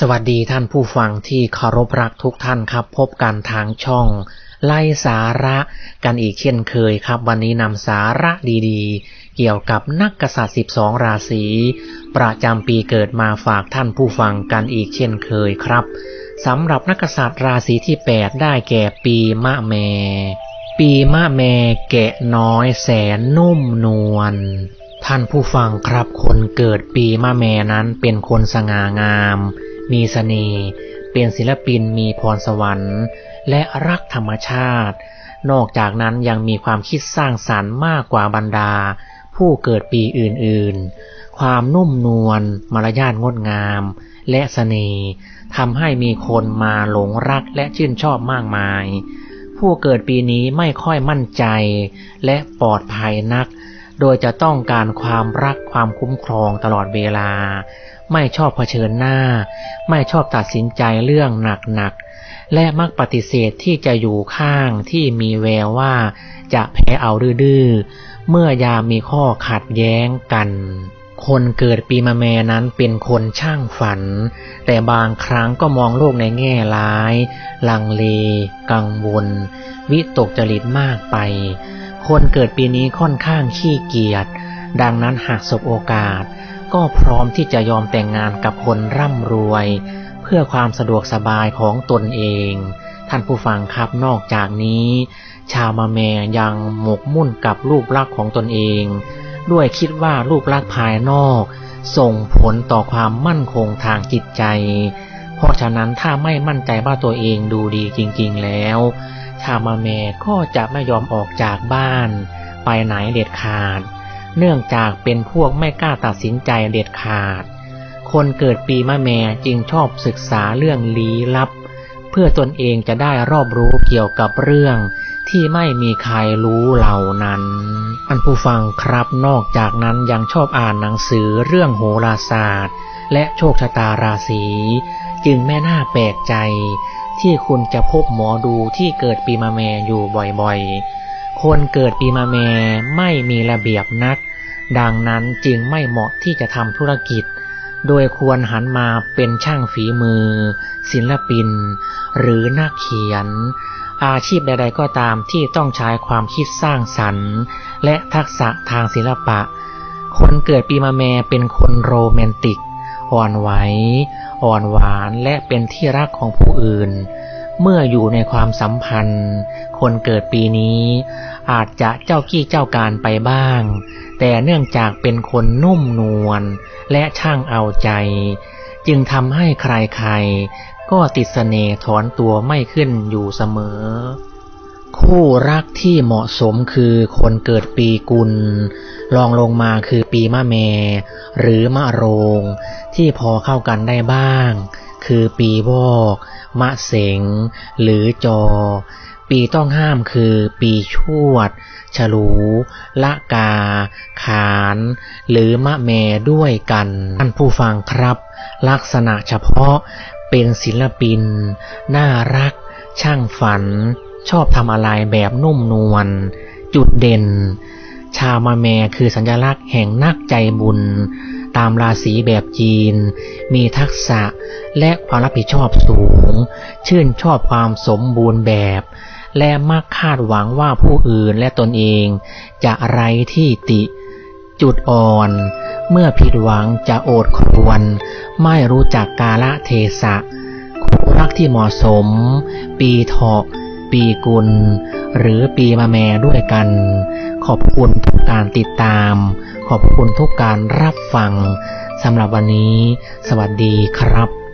สวัสดีท่านผู้ฟังที่เคารพรักทุกท่านครับ พบกันทางช่อง ไล่สาระกันอีกเช่นเคยครับ วันนี้นำสาระดีๆ เกี่ยวกับนักกษัตริย์ 12 ราศีประจำปีเกิดมาฝากท่านผู้ฟังกันอีกเช่นเคยครับสำหรับนักกษัตริย์ราศีที่ 8 ได้แก่ปีมะแม ปีมะแมแกะน้อยแสนนุ่มนวลท่านผู้ฟังครับคนเกิดปีมะแมนั้นเป็นคนสง่างาม มีเสน่ห์เป็นศิลปินมีพรสวรรค์ และรักธรรมชาติ นอกจากนั้นยังมีความคิดสร้างสรรค์มากกว่าบรรดา ผู้เกิดปีอื่นๆ ความนุ่มนวลมารยาทงดงาม และเสน่ห์ทำให้มีคนมาหลงรักและชื่นชอบมากมาย ผู้เกิดปีนี้ไม่ค่อยมั่นใจ และปลอดภัยนัก โดยจะต้องการความรักความคุ้มครองตลอดเวลา ไม่ชอบเผชิญหน้า ไม่ชอบตัดสินใจเรื่องหนักๆ และมักปฏิเสธที่จะอยู่ข้างที่มีแววว่าจะแพ้เอาดื้อเมื่อยามมีข้อขัดแย้งกัน คนเกิดปีมะแม่นั้นเป็นคนช่างฝัน แต่บางครั้งก็มองโลกในแง่ร้าย ลังเล กังวล วิตกจริตมากไป คนเกิดปีนี้ค่อนข้างขี้เกียจ ดังนั้นหากสบโอกาส ก็พร้อมที่จะยอมแต่งงานกับคนร่ำรวย เพื่อความสะดวกสบายของตนเอง ท่านผู้ฟังครับนอกจากนี้ ชาวมาแมยังหมกมุ่นกับรูปลักษณ์ของตนเอง ด้วยคิดว่ารูปลักษณ์ภายนอก ส่งผลต่อความมั่นคงทางจิตใจ เพราะฉะนั้นถ้าไม่มั่นใจว่าตัวเองดูดีจริง ๆแล้ว ชาวมาแมก็จะไม่ยอมออกจากบ้าน ไปไหนเด็ดขาด เนื่องจากเป็นพวกไม่กล้าตัดสินใจเด็ดขาด คนเกิดปีมะแม่จึงชอบศึกษาเรื่องลี้ลับ เพื่อตนเองจะได้รอบรู้เกี่ยวกับเรื่องที่ไม่มีใครรู้เหล่านั้นท่านผู้ฟังครับนอกจากนั้นยังชอบอ่านหนังสือเรื่องโหราศาสตร์ และโชคชะตาราศี จึงไม่น่าแปลกใจ ที่คุณจะพบหมอดูที่เกิดปีมะแม่อยู่บ่อยๆ คนเกิดปีมะแม่ไม่มีระเบียบนัก ดังนั้นจึงไม่เหมาะที่จะทำธุรกิจ โดยควรหันมาเป็นช่างฝีมือ ศิลปิน หรือนักเขียน อาชีพใดๆก็ตามที่ต้องใช้ความคิดสร้างสรรค์ และทักษะทางศิลปะ คนเกิดปีมะแม่เป็นคนโรแมนติก อ่อนไหว อ่อนหวานและเป็นที่รักของผู้อื่น เมื่ออยู่ในความสัมพันธ์ คนเกิดปีนี้ อาจจะเจ้ากี้เจ้าการไปบ้าง แต่เนื่องจากเป็นคนนุ่มนวลและช่างเอาใจ จึงทำให้ใครๆ ก็ติดเสน่ห์ถอนตัวไม่ขึ้นอยู่เสมอ คู่รักที่เหมาะสมคือคนเกิดปีกุลรองลงมาคือปีมะแมหรือมะโรง ที่พอเข้ากันได้บ้าง คือปีวอก มะเสง หรือจอ ปีต้องห้ามคือปีชวด ฉลู ละกา ขาน หรือมะแมด้วยกันท่านผู้ฟังครับ ลักษณะเฉพาะเป็นศิลปิน น่ารัก ช่างฝัน ชอบทำอะไรแบบนุ่มนวลจุดเด่น ชาวมาแมคือสัญลักษณ์แห่งนักใจบุญ ตามราศีแบบจีน มีทักษะและความรับผิดชอบสูง ชื่นชอบความสมบูรณ์แบบ และมักคาดหวังว่าผู้อื่นและตนเอง จะไรที่ติจุดอ่อน เมื่อผิดหวังจะโอดครวน ไม่รู้จักกาละเทศะคู่รักที่เหมาะสม ปีเถาะ ปีกุล หรือปีมะแม่ด้วยกัน ขอบคุณทุกการติดตาม ขอบคุณทุกการรับฟังสำหรับวันนี้ สวัสดีครับ